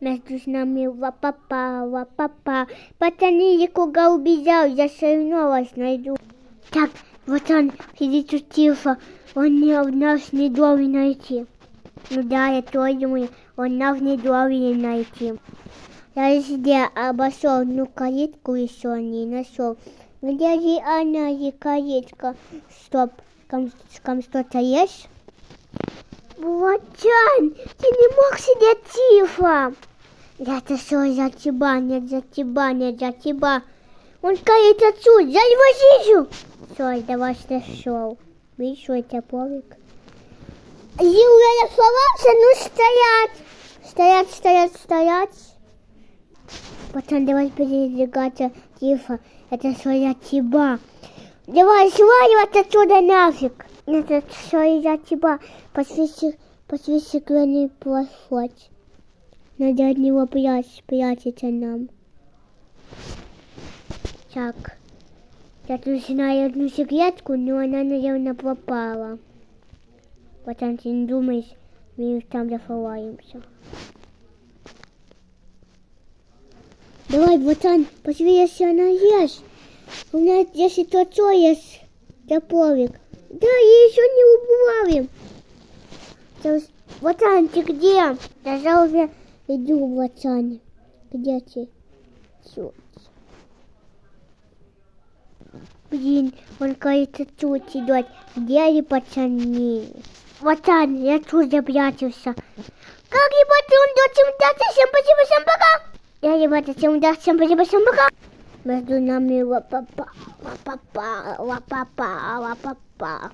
Между нами ва-па-па, ва-па-па. Пацаны, я кого убежал, я вас найду. Так, вот он сидит тут тихо. Он не, нас не должен найти. Ну да, я тоже думаю, он нас не должен найти. Я везде обошел, ну калитку еще не нашел. Где же она, и калитка? Стоп, там, там что-то есть? Булатян, ты не мог сидеть тихо. Это все за тебя, не за тебя, не за тебя. Он кает отсюда, я его вижу. Все, давай нашел. Видишь, что это повик? Юля, я сломался, ну стоять. Стоять, стоять, стоять. Пацан, давай передвигаться тихо. Это все я тебя. Давай сваливать отсюда нафиг. Это все из-за тебя. Посвящи, посвящи грани площадь. Надо от него прячь, прятаться нам. Так. Я тут знаю одну секретку, но она, наверное, пропала. Пацан, ты не думаешь, мы там заховаемся. Давай, пацан, посмотри, если она есть. У меня если то что есть топорик. Да, я еще не убиваем. Сейчас, Пацан, ты где? Я уже иду, пацан. Где ты? Чуть. Блин, он, кажется, тут идет. Где они, пацаны? Пацан, я тут запрятался. Как ребята, он до всем удастся. Всем спасибо, всем пока. Я ребята, всем удастся. Всем спасибо, всем пока. Между нами ла-па-па, ла-па-па, ла-па-па, ла-па-па.